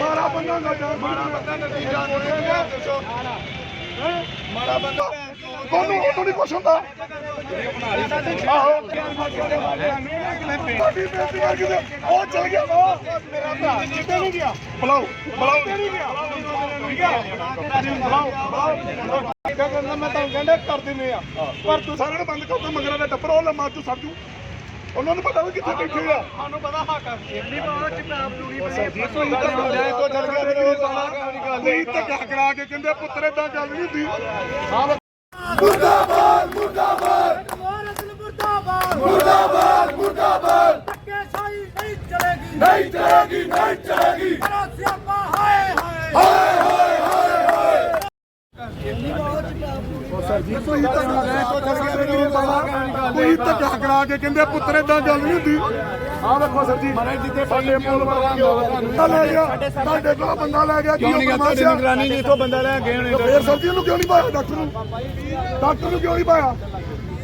ਮਾਰਾ ਬੰਦਾ ਨਾ ਜਾ ਮਾਰਾ ਬੰਦਾ ਨਾ ਦੀ ਜਾਨ ਮਾਰਾ ਬੰਦਾ ਤੁਹਾਨੂੰ ਉਹ ਨਹੀਂ ਕੁਛ ਹੁੰਦਾ। ਆਹੋ। ਸਾਡੀ ਬੇਇੱਜ਼ਤੀ ਕਰਕੇ ਤੇ ਉਹ ਚਲ ਗਿਆ ਮੇਰਾ ਭਰਾ ਕਿੱਥੇ ਨਹੀਂ ਗਿਆ ਬੁਲਾਓ ਬੁਲਾਓ। ਨਹੀਂ ਗਿਆ ਠੀਕ ਹੈ ਬੁਲਾਓ ਬੁਲਾਓ ਕਿਆ ਕਰਨਾ ਮੈਂ ਤਾਂ ਕਹਿੰਦਾ ਕਰ ਦਿੰਦੇ ਆ। ਪਰ ਤੂੰ ਸਾਰਿਆਂ ਨੂੰ ਬੰਦ ਕਰ ਦੋ ਮੰਗਰਾਂ ਦਾ ਟੱਪਰ ਉਹ ਲੰਮਾ ਤੂੰ ਸੜ ਜੂ। ਉਹਨਾਂ ਨੂੰ ਪਤਾ ਵੀ ਕਿੱਥੇ ਬੈਠੇ ਆ। ਸਾਨੂੰ ਪਤਾ ਹੱਕ ਆ ਇੰਨੀ ਬਾਤ ਚ ਮੈਂ ਪੂਰੀ ਬਣੀ ਤੋਂ ਚੱਲ ਗਿਆ ਮੈਨੂੰ ਪਤਾ ਨਹੀਂ। ਧੱਕਾ ਕਰਾ ਕੇ ਕਹਿੰਦੇ ਪੁੱਤਰੇ ਤਾਂ ਗੱਲ ਨਹੀਂ ਹੁੰਦੀ। ਮੁਰਦਾਬਾਦ ਮੁਰਦਾਬਾਦ। ਮੁਰਦਾਬਾਦ ਮੁਰਦਾਬਾਦ। ਮੁਰਦਾਬਾਦ ਧੱਕੇਸ਼ਾਹੀ ਨਹੀਂ ਚਲੇਗੀ। ਨਹੀਂ ਚਲੇਗੀ ਨਹੀਂ ਚਲੇਗੀ। ਸਿਆਪਾ ਹਾਏ ਹਾਏ ਹਾਏ ਹਾਏ ਹਾਏ ਤੁਸੀਂ ਧੱਕਾ ਕਰਾ ਕੇ ਕਹਿੰਦੇ ਪੁੱਤਰੇ ਤਾਂ ਗੱਲ ਨਹੀਂ ਹੁੰਦੀ। ਆਹ ਵੇਖੋ ਸਰ ਜੀ ਜਿੱਤੇ ਸਾਡੇ ਪੁੱਲ ਬੰਦਾ ਲੈ ਗਿਆ ਸਾਡੇ ਕੋਲ ਬੰਦਾ ਲੈ ਗਿਆ ਕਿਉਂ ਨਹੀਂ ਤੁਹਾਡੀ ਨਿਗਰਾਨੀ ਨਹੀਂ ਇਥੋਂ ਬੰਦਾ ਲੈ ਗਏ ਨੇ ਫੇਰ ਸਰ ਜੀ ਨੂੰ ਕਿਉਂ ਨਹੀਂ ਪਾਇਆ ਡਾਕਟਰ ਨੂੰ? ਡਾਕਟਰ ਨੂੰ ਕਿਉਂ ਨਹੀਂ ਪਾਇਆ?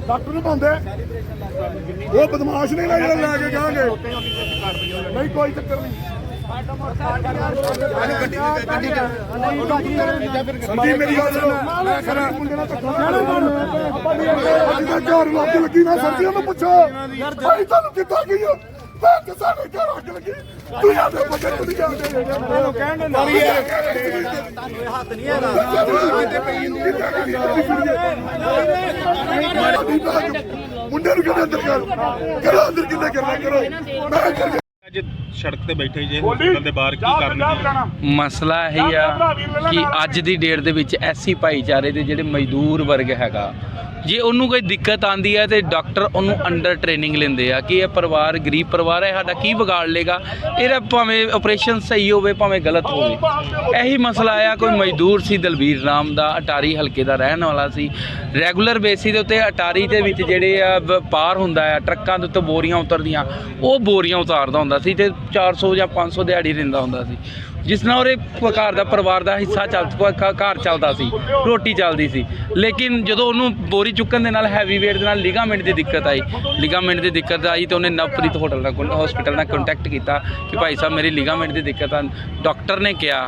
ਡਾਕਟਰ ਨੂੰ ਪਾਉਂਦੇ? ਉਹ ਬਦਮਾਸ਼ ਨਹੀਂ ਲੈ ਜਿਹੜਾ ਲੈ ਕੇ ਜਾਣਗੇ। ਨਹੀਂ ਕੋਈ ਚੱਕਰ ਨਹੀਂ। ਸੰਦੀ ਮੇਰੀ ਗੱਲ ਸੁਣੋ। ਮੈਂ ਖਰਾ ਮੁੰਡੇ ਨਾਲ ਧੱਕਾ ਅੱਜ ਦਾ ਘਰ ਲੱਗ ਲੱਗੀ ਨਾ ਸਰਦੀ ਉਹਨੂੰ ਪੁੱਛੋ ਭਾਈ ਤੁਹਾਨੂੰ ਕਿੱਦਾਂ ਗਈ ਆ ਮੈਂ ਤੇ ਸਾਡੇ ਘਰ ਅੱਗ ਲੱਗੀ ਤੂੰ ਯਾਦ ਬੱਚੇ ਨੂੰ ਨਹੀਂ ਜਾਂਦੇ ਇਹਨੂੰ ਕਹਿਣ ਦੇ ਮਾਰੀ ਹੱਥ ਨਹੀਂ ਹੈਗਾ ਮੁੰਡੇ ਨੂੰ ਕਿਹਦੇ ਅੰਦਰ ਕਰ? ਕਰੋ ਅੰਦਰ ਕਿੰਨੇ ਕਰਨਾ? ਕਰੋ। ਮੈਂ ਸੜਕ ਤੇ ਬੈਠੇ ਜੇ ਹੋਟਲ ਦੇ ਬਾਹਰ ਕੀ ਕਰਨਗੇ ਮਸਲਾ ਇਹ ਆ ਕਿ ਅੱਜ ਦੀ ਡੇਟ ਦੇ ਵਿੱਚ ਐਸੀ ਭਾਈਚਾਰੇ ਦੇ ਜਿਹੜੇ ਮਜ਼ਦੂਰ ਵਰਗ ਹੈਗਾ ਜੇ ਉਹਨੂੰ ਕੋਈ ਦਿੱਕਤ ਆਂਦੀ ਹੈ ਤੇ ਡਾਕਟਰ ਉਹਨੂੰ ਅੰਡਰ ਟ੍ਰੇਨਿੰਗ ਲੈਂਦੇ ਆ ਕਿ ਇਹ ਪਰਿਵਾਰ ਗਰੀਬ ਪਰਿਵਾਰ ਹੈ, ਸਾਡਾ ਕੀ ਵਿਗਾੜ ਲੇਗਾ? ਇਹਦਾ ਭਾਵੇਂ ਆਪਰੇਸ਼ਨ ਸਹੀ ਹੋਵੇ, ਭਾਵੇਂ ਗਲਤ ਹੋਵੇ। ਇਹੀ ਮਸਲਾ ਆ, ਕੋਈ ਮਜ਼ਦੂਰ ਸੀ ਦਲਬੀਰ ਨਾਮ ਦਾ, ਅਟਾਰੀ ਹਲਕੇ ਦਾ ਰਹਿਣ ਵਾਲਾ ਸੀ। ਰੈਗੂਲਰ ਬੇਸਿਸ ਦੇ ਉੱਤੇ ਅਟਾਰੀ ਦੇ ਵਿੱਚ ਜਿਹੜੇ ਆ ਵਪਾਰ ਹੁੰਦਾ ਆ, ਟਰੱਕਾਂ ਦੇ ਉੱਤੇ ਬੋਰੀਆਂ ਉਤਰਦੀਆਂ, ਉਹ ਬੋਰੀਆਂ ਉਤਾਰਦਾ ਹੁੰਦਾ ਸੀ ਤੇ 400 ਜਾਂ 500 ਦਿਹਾੜੀ ਦਿੰਦਾ ਹੁੰਦਾ ਸੀ। ਜਿਸ ਨਾਲ ਉਹਦੇ ਘਰ ਦਾ ਪਰਿਵਾਰ ਦਾ ਹਿੱਸਾ ਚੱਲ ਘਰ ਚੱਲਦਾ ਸੀ, ਰੋਟੀ ਚੱਲਦੀ ਸੀ। ਲੇਕਿਨ ਜਦੋਂ ਉਹਨੂੰ ਬੋਰੀ ਚੁੱਕਣ ਦੇ ਨਾਲ ਹੈਵੀ weight ਦੇ ਨਾਲ ਲਿਗਾਮੈਂਟ ਦੀ ਦਿੱਕਤ ਆਈ ਲਿਗਾਮੈਂਟ ਦੀ ਦਿੱਕਤ ਆਈ ਤੇ ਉਹਨੇ ਨਵਪ੍ਰੀਤ ਹੋਟਲ ਨਾਲ ਹਸਪੀਟਲ ਨਾਲ ਕੰਟੈਕਟ ਕੀਤਾ ਕਿ ਭਾਈ ਸਾਹਿਬ ਮੇਰੀ ਲਿਗਾਮੈਂਟ ਦੀ ਦਿੱਕਤ ਆ। ਡਾਕਟਰ ਨੇ ਕਿਹਾ,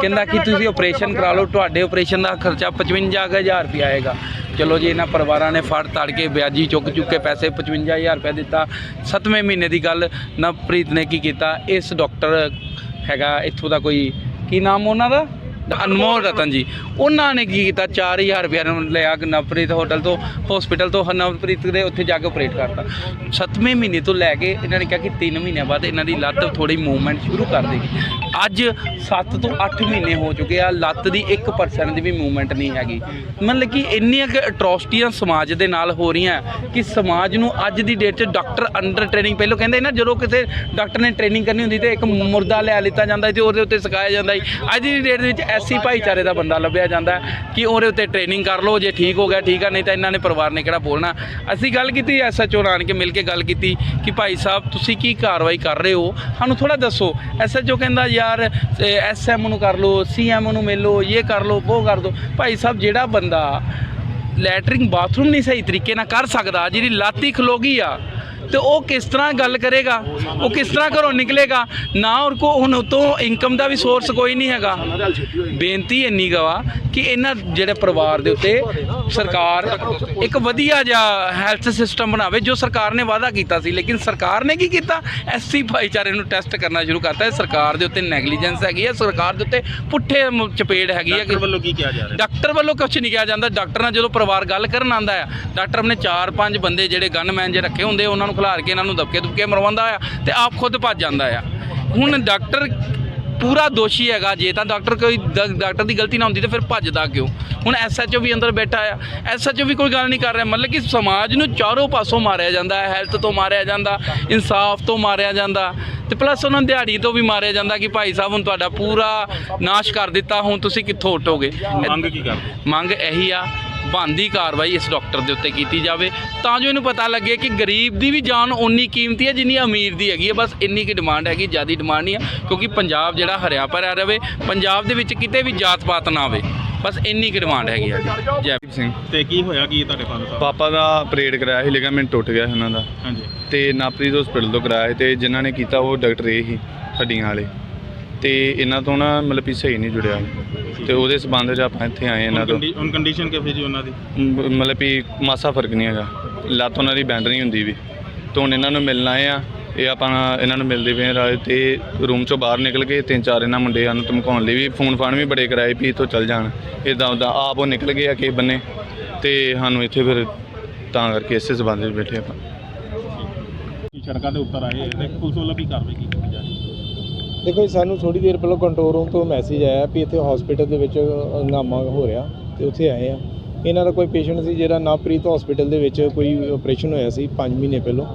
ਕਹਿੰਦਾ ਕਿ ਤੁਸੀਂ ਆਪਰੇਸ਼ਨ ਕਰਾ ਲਓ, ਤੁਹਾਡੇ ਆਪਰੇਸ਼ਨ ਦਾ ਖਰਚਾ 55000 ਰੁਪਏ ਆਏਗਾ। ਚਲੋ ਜੀ, ਇਹਨਾਂ ਪਰਿਵਾਰਾਂ ਨੇ ਫੜ ਤੜ ਕੇ ਵਿਆਜੀ, ਚੁੱਕ ਚੁੱਕ ਕੇ ਪੈਸੇ 55000 ਰੁਪਏ ਦਿੱਤਾ। 7ਵੇਂ ਮਹੀਨੇ ਦੀ ਗੱਲ ਨਵਪ੍ਰੀਤ ਨੇ ਕੀ ਕੀਤਾ, ਇਸ ਡਾਕਟਰ ਹੈਗਾ ਇੱਥੋਂ ਦਾ ਕੋਈ ਕੀ ਨਾਮ ਉਹਨਾਂ ਦਾ? ਅਨਮੋਲ ਰਤਨ ਜੀ, ਉਹਨਾਂ ਨੇ ਕੀ ਕੀਤਾ? 4000 ਰੁਪਏ ਨੂੰ ਲਿਆ ਨਵਪ੍ਰੀਤ ਹੋਟਲ ਤੋਂ ਹਸਪੀਟਲ ਤੋਂ, ਨਵਪ੍ਰੀਤ ਦੇ ਉੱਥੇ ਜਾ ਕੇ ਆਪਰੇਟ ਕਰਤਾ। 7ਵੇਂ ਮਹੀਨੇ ਤੋਂ ਲੈ ਕੇ ਇਹਨਾਂ ਨੇ ਕਿਹਾ ਕਿ 3 ਮਹੀਨਿਆਂ ਬਾਅਦ ਇਹਨਾਂ ਦੀ ਲੱਤ ਥੋੜੀ ਮੂਵਮੈਂਟ ਸ਼ੁਰੂ ਕਰ ਦੇਗੀ। ਅੱਜ 7 ਤੋਂ 8 ਮਹੀਨੇ ਹੋ ਚੁੱਕੇ ਆ, ਲੱਤ ਦੀ 1% ਦੀ ਵੀ ਮੂਵਮੈਂਟ ਨਹੀਂ ਹੈਗੀ। ਮਤਲਬ ਕਿ ਇੰਨੀਆਂ ਕਿ ਅਟਰੋਸਟੀਆਂ ਸਮਾਜ ਦੇ ਨਾਲ ਹੋ ਰਹੀਆਂ ਕਿ ਸਮਾਜ ਨੂੰ ਅੱਜ ਦੀ ਡੇਟ 'ਚ ਡਾਕਟਰ ਅੰਡਰ ਟ੍ਰੇਨਿੰਗ ਪਹਿਲਾਂ ਕਹਿੰਦੇ ਨਾ, ਜਦੋਂ ਕਿਸੇ ਡਾਕਟਰ ਨੇ ਟ੍ਰੇਨਿੰਗ ਕਰਨੀ ਹੁੰਦੀ ਤੇ ਇੱਕ ਮੁਰਦਾ ਲੈ ਲਿੱਤਾ ਜਾਂਦਾ ਸੀ ਤੇ ਉਹਦੇ ਉੱਤੇ ਸਿਖਾਇਆ ਜਾਂਦਾ ਸੀ। ਅੱਜ ਦੀ ਡੇਟ ਦੇ ਵਿੱਚ ਐਸੀ ਭਾਈਚਾਰੇ ਦਾ ਬੰਦਾ ਲੱਭਿਆ ਜਾਂਦਾ ਕਿ ਉਹਦੇ ਉੱਤੇ ਟ੍ਰੇਨਿੰਗ ਕਰ ਲਓ, ਜੇ ਠੀਕ ਹੋ ਗਿਆ, ਠੀਕ ਆ, ਨਹੀਂ ਤਾਂ ਇਹਨਾਂ ਨੇ ਪਰਿਵਾਰ ਨੇ ਕਿਹੜਾ ਬੋਲਣਾ। ਅਸੀਂ ਗੱਲ ਕੀਤੀ ਐਸਐਚਓ ਨਾਲ ਕੇ, ਮਿਲ ਕੇ ਗੱਲ ਕੀਤੀ ਕਿ ਭਾਈ ਸਾਹਿਬ, ਤੁਸੀਂ ਕੀ ਕਾਰਵਾਈ ਕਰ ਰਹੇ ਹੋ? ਸਾਨੂੰ ਥੋੜਾ ਦੱਸੋ। ਐਸਐਚਓ ਕਹਿੰਦਾ, ਯਾਰ ਐਸਐਮ ਨੂੰ ਕਰ ਲਓ ਸੀਐਮ ਨੂੰ ਮਿਲ ਲਓ ਇਹ ਕਰ ਲਓ ਉਹ ਕਰ ਦਿਓ ਭਾਈ ਸਾਹਿਬ, ਜਿਹੜਾ ਬੰਦਾ ਲੈਟਰਿੰਗ ਬਾਥਰੂਮ ਨਹੀਂ ਸਹੀ ਤਰੀਕੇ ਨਾਲ ਕਰ ਸਕਦਾ, ਜਿਹਦੀ ਲਾਤੀ ਖਲੋਗੀ ਆ ਤੇ ਉਹ ਕਿਸ ਤਰ੍ਹਾਂ ਗੱਲ ਕਰੇਗਾ? ਉਹ ਕਿਸ ਤਰ੍ਹਾਂ ਘਰੋਂ ਨਿਕਲੇਗਾ? ਨਾ ਔਰ ਕੋ ਹੁਣ ਉਤੋਂ ਇਨਕਮ ਦਾ ਵੀ ਸੋਰਸ ਕੋਈ ਨਹੀਂ ਹੈਗਾ। ਬੇਨਤੀ ਇੰਨੀ ਗਵਾ ਕਿ ਇਹਨਾਂ ਜਿਹੜੇ ਪਰਿਵਾਰ ਦੇ ਉੱਤੇ ਸਰਕਾਰ ਇੱਕ ਵਧੀਆ ਜਿਹਾ ਹੈਲਥ ਸਿਸਟਮ ਬਣਾਵੇ ਜੋ ਸਰਕਾਰ ਨੇ ਵਾਅਦਾ ਕੀਤਾ ਸੀ। ਲੇਕਿਨ ਸਰਕਾਰ ਨੇ ਕੀ ਕੀਤਾ? ਐਸਸੀ ਭਾਈਚਾਰੇ ਨੂੰ ਟੈਸਟ ਕਰਨਾ ਸ਼ੁਰੂ ਕਰਤਾ। ਹੈ ਸਰਕਾਰ ਦੇ ਉੱਤੇ ਨੈਗਲੀਜੈਂਸ ਹੈਗੀ ਹੈ ਸਰਕਾਰ ਦੇ ਉੱਤੇ ਪੁੱਠੇ ਚਪੇੜ ਹੈਗੀ ਹੈ ਡਾਕਟਰ ਵੱਲੋਂ ਕੀ ਕਿਹਾ ਜਾ ਰਿਹਾ? ਡਾਕਟਰ ਵੱਲੋਂ ਕੁਝ ਨਹੀਂ ਕਿਹਾ ਜਾਂਦਾ। ਡਾਕਟਰ ਨਾਲ ਜਦੋਂ ਪਰਿਵਾਰ ਗੱਲ ਕਰਨ ਆਂਦਾ ਆ ਡਾਕਟਰ ਆਪਣੇ 4-5 ਬੰਦੇ ਜਿਹੜੇ ਗਨਮੈਨ ਜੇ ਰੱਖੇ ਹੁੰਦੇ ਉਹਨਾਂ ਨੂੰ ਖਿਲਾਰ ਕੇ ਇਹਨਾਂ ਨੂੰ ਦਬਕੇ ਦੁਬਕੇ ਮਰਵਾਉਂਦਾ ਆ ਤੇ ਆਪ ਖੁਦ ਭੱਜ ਜਾਂਦਾ ਆ। ਹੁਣ ਡਾਕਟਰ ਪੂਰਾ ਦੋਸ਼ੀ ਹੈਗਾ ਜੇ ਤਾਂ ਡਾਕਟਰ ਕੋਈ ਡਾਕਟਰ ਦੀ ਗਲਤੀ ਨਾ ਹੁੰਦੀ ਤੇ ਫਿਰ ਭੱਜਦਾ ਕਿਉਂ? ਹੁਣ ਐਸਐਚਓ ਵੀ ਅੰਦਰ ਬੈਠਾ ਆ। ਐਸਐਚਓ ਵੀ ਕੋਈ ਗੱਲ ਨਹੀਂ ਕਰ ਰਿਹਾ। ਮਤਲਬ ਕਿ ਸਮਾਜ ਨੂੰ ਚਾਰੋਂ ਪਾਸੋਂ ਮਾਰਿਆ ਜਾਂਦਾ ਹੈ। ਹੈਲਥ ਤੋਂ ਮਾਰਿਆ ਜਾਂਦਾ ਇਨਸਾਫ ਤੋਂ ਮਾਰਿਆ ਜਾਂਦਾ ਤੇ ਪਲੱਸ ਉਹਨਾਂ ਨੂੰ ਦਿਹਾੜੀ ਤੋਂ ਵੀ ਮਾਰਿਆ ਜਾਂਦਾ ਕਿ ਭਾਈ ਸਾਹਿਬ ਹੁਣ ਤੁਹਾਡਾ ਪੂਰਾ ਨਾਸ਼ ਕਰ ਦਿੱਤਾ ਹੁਣ ਤੁਸੀਂ ਕਿੱਥੋਂ ਉੱਠੋਗੇ? ਮੰਗ ਕੀ ਕਰਦੇ? ਮੰਗ ਇਹੀ ਆ ਬਣਦੀ ਕਾਰਵਾਈ ਇਸ ਡਾਕਟਰ ਦੇ ਉੱਤੇ ਕੀਤੀ ਜਾਵੇ। ਤਾਂ ਜੋ ਇਹਨੂੰ ਪਤਾ ਲੱਗੇ ਕਿ ਗਰੀਬ ਦੀ ਵੀ ਜਾਨ ਓਨੀ ਕੀਮਤੀ ਹੈ ਜਿੰਨੀ ਅਮੀਰ ਦੀ ਹੈਗੀ ਹੈ। ਬਸ ਇੰਨੀ ਕੀ ਡਿਮਾਂਡ ਹੈਗੀ ਜਿਆਦੀ ਡਿਮਾਂਡ ਨਹੀਂ ਆ ਕਿਉਂਕਿ ਪੰਜਾਬ ਜਿਹੜਾ ਹਰਿਆ ਭਰਿਆ ਰਵੇ ਪੰਜਾਬ ਦੇ ਵਿੱਚ ਕਿਤੇ ਵੀ ਜਾਤ ਪਾਤ ਨਾ ਆਵੇ। ਬਸ ਇੰਨੀ ਕੀ ਡਿਮਾਂਡ ਹੈਗੀ ਆ ਜੈ ਦੀਪ ਸਿੰਘ। ਤੇ ਕੀ ਹੋਇਆ? ਕੀ ਤੁਹਾਡੇ ਫਾਦਰ ਸਾਹਿਬ? ਪਾਪਾ ਦਾ ਆਪਰੇਟ ਕਰਾਇਆ ਸੀ ਲਿਗਾਮੈਂਟ ਟੁੱਟ ਗਿਆ ਸੀ ਉਹਨਾਂ ਦਾ। ਹਾਂਜੀ। ਤੇ ਨਾਪਰੀਦ ਹਸਪੀਟਲ ਤੋਂ ਕਰਾਇਆ ਸੀ ਤੇ ਜਿਨ੍ਹਾਂ ਨੇ ਕੀਤਾ ਉਹ ਡਾਕਟਰ ਇਹ ਹੀ ਹੱਡੀਆਂ ਵਾਲੇ। ਤੇ ਇਹਨਾਂ ਤੋਂ ਨਾ ਮਤਲਬ ਵੀ ਸਹੀ ਨਹੀਂ ਜੁੜਿਆ। ਤੇ ਉਹਦੇ ਸਬੰਧ 'ਚ ਆਪਾਂ ਇੱਥੇ ਆਏ ਇਹਨਾਂ ਤੋਂ। ਹੁਣ ਕੰਡੀਸ਼ਨ ਕਿਵੇਂ ਜੀ ਉਹਨਾਂ ਦੀ? ਮ- ਮਤਲਬ ਵੀ ਮਾਸਾ ਫ਼ਰਕ ਨਹੀਂ ਹੈਗਾ। ਲੱਤ ਉਹਨਾਂ ਦੀ ਬੈਂਡ ਨਹੀਂ ਹੁੰਦੀ ਵੀ। ਤੇ ਹੁਣ ਇਹਨਾਂ ਨੂੰ ਮਿਲਣ ਆਏ ਆ ਇਹ ਆਪਾਂ ਇਹਨਾਂ ਨੂੰ ਮਿਲਦੇ ਪਏ ਆ ਰਾਜ ਤੇ ਰੂਮ ਚੋਂ ਬਾਹਰ ਨਿਕਲ ਕੇ ਤਿੰਨ ਚਾਰ ਇਹਨਾਂ ਮੁੰਡਿਆਂ ਨੂੰ ਧਮਕਾਉਣ ਲਈ ਵੀ ਫੋਨ ਫਾਨ ਵੀ ਬੜੇ ਕਰਾਏ ਵੀ ਇੱਥੋਂ ਚੱਲ ਜਾਣ। ਇਦਾਂ ਉਦਾਂ ਆਪ ਉਹ ਨਿਕਲ ਗਏ ਆ ਕਿਸੇ ਬੰਨੇ। ਤੇ ਸਾਨੂੰ ਇੱਥੇ ਫਿਰ ਤਾਂ ਕਰਕੇ ਇਸੇ ਸਬੰਧ ਵਿੱਚ ਬੈਠੇ ਆਪਾਂ। ਸੜਕਾਂ ਦੇ ਉੱਪਰ ਆਏ ਤੇ ਪੁਲਿਸ ਵੱਲੋਂ ਕੀ ਕਾਰਵਾਈ ਕੀਤੀ ਜਾ ਰਹੀ ਹੈ। ਦੇਖੋ ਜੀ ਸਾਨੂੰ ਥੋੜੀ ਦੇਰ ਪਹਿਲਾਂ ਕੰਟਰੋਲ ਰੂਮ ਤੋਂ ਮੈਸੇਜ ਆਇਆ ਵੀ ਇੱਥੇ ਹਸਪੀਟਲ ਦੇ ਵਿੱਚ ਹੰਗਾਮਾ ਹੋ ਰਿਹਾ ਤੇ ਉੱਥੇ ਆਏ ਆ ਇਹਨਾਂ ਦਾ ਕੋਈ ਪੇਸ਼ੈਂਟ ਸੀ ਜਿਹੜਾ ਨਾਪ੍ਰੀਤ ਹਸਪੀਟਲ ਦੇ ਵਿੱਚ ਕੋਈ ਆਪਰੇਸ਼ਨ ਹੋਇਆ ਸੀ 5 ਮਹੀਨੇ ਪਹਿਲਾਂ।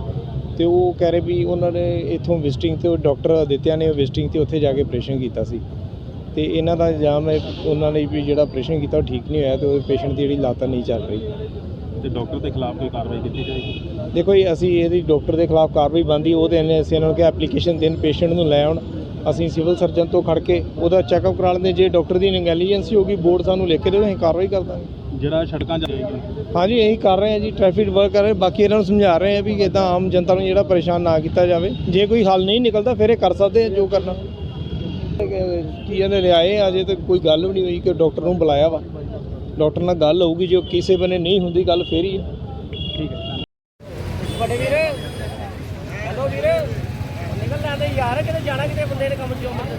ਤੇ ਉਹ ਕਹਿ ਰਹੇ ਵੀ ਉਹਨਾਂ ਨੇ ਇੱਥੋਂ ਵਿਜ਼ਿਟਿੰਗ ਤੇ ਡਾਕਟਰ ਅਦਿੱਤਿਆ ਨੇ ਵਿਜ਼ਿਟਿੰਗ ਤੇ ਉੱਥੇ ਜਾ ਕੇ ਆਪਰੇਸ਼ਨ ਕੀਤਾ ਸੀ। ਤੇ ਇਹਨਾਂ ਦਾ ਇਲਜ਼ਾਮ ਹੈ ਉਹਨਾਂ ਨੇ ਵੀ ਜਿਹੜਾ ਆਪਰੇਸ਼ਨ ਕੀਤਾ ਉਹ ਠੀਕ ਨਹੀਂ ਹੋਇਆ ਤੇ ਉਹ ਪੇਸ਼ੈਂਟ ਦੀ ਜਿਹੜੀ ਲਾਤ ਨਹੀਂ ਚੱਲ ਰਹੀ। ਤੇ ਡਾਕਟਰ ਦੇ ਖਿਲਾਫ ਕੋਈ ਕਾਰਵਾਈ ਕੀਤੀ ਜਾਏਗੀ? ਦੇਖੋ ਜੀ ਅਸੀਂ ਇਹਦੀ ਡਾਕਟਰ ਦੇ ਖਿਲਾਫ ਕਾਰਵਾਈ ਬੰਦੀ ਉਹ ਤੇ ਅਸੀਂ ਇਹਨਾਂ ਨੂੰ ਕਿ ਐਪਲੀਕੇਸ਼ਨ ਦੇਣ ਪੇਸ਼ੈਂਟ ਨੂੰ ਲੈ ਆਉਣ। ਅਸੀਂ ਸਿਵਲ ਸਰਜਨ ਤੋਂ ਖੜ ਕੇ ਉਹਦਾ ਚੈੱਕਅਪ ਕਰਾ ਲੈਂਦੇ ਜੇ ਡਾਕਟਰ ਦੀ ਨੈਗਲੀਜੈਂਸੀ ਹੋਗੀ ਬੋਰਡ ਸਾਨੂੰ ਲਿਖ ਕੇ ਦੇਵੇ ਅਸੀਂ ਕਾਰਵਾਈ ਕਰ ਦਾਂਗੇ। ਜਿਹੜਾ ਸੜਕਾਂ ਜਾਏਗੀ ਹਾਂਜੀ ਇਹੀ ਕਰ ਰਹੇ ਹਾਂ ਜੀ ਟ੍ਰੈਫਿਕ ਵਰਕ ਕਰ ਰਹੇ ਬਾਕੀ ਇਹਨਾਂ ਨੂੰ ਸਮਝਾ ਰਹੇ ਹਾਂ ਵੀ ਇਦਾਂ ਆਮ ਜਨਤਾ ਨੂੰ ਜਿਹੜਾ ਪਰੇਸ਼ਾਨ ਨਾ ਕੀਤਾ ਜਾਵੇ। ਜੇ ਕੋਈ ਹੱਲ ਨਹੀਂ ਨਿਕਲਦਾ ਫਿਰ ਇਹ ਕਰ ਸਕਦੇ ਆ ਜੋ ਕਰਨਾ। ਕੀ ਇਹਨੇ ਲਿਆਏ ਅਜੇ ਤੱਕ ਕੋਈ ਗੱਲ ਵੀ ਨਹੀਂ ਹੋਈ ਕਿ ਡਾਕਟਰ ਨੂੰ ਬੁਲਾਇਆ ਵਾ। ਡਾਕਟਰ ਨਾਲ ਗੱਲ ਹੋਊਗੀ ਜੋ ਕਿਸੇ ਬਨੇ ਨਹੀਂ ਹੁੰਦੀ ਗੱਲ ਫੇਰ ਹੀ ਹੈ। ਵੱਡੇ ਵੀਰ। ਹੈਲੋ ਵੀਰ। ਜਾਂਦੇ ਯਾਰ ਕਿਤੇ ਜਾਣਾ ਕਿਤੇ ਬੰਦੇ ਨੇ ਕੰਮ ਚੋਂ ਬੰਦੇ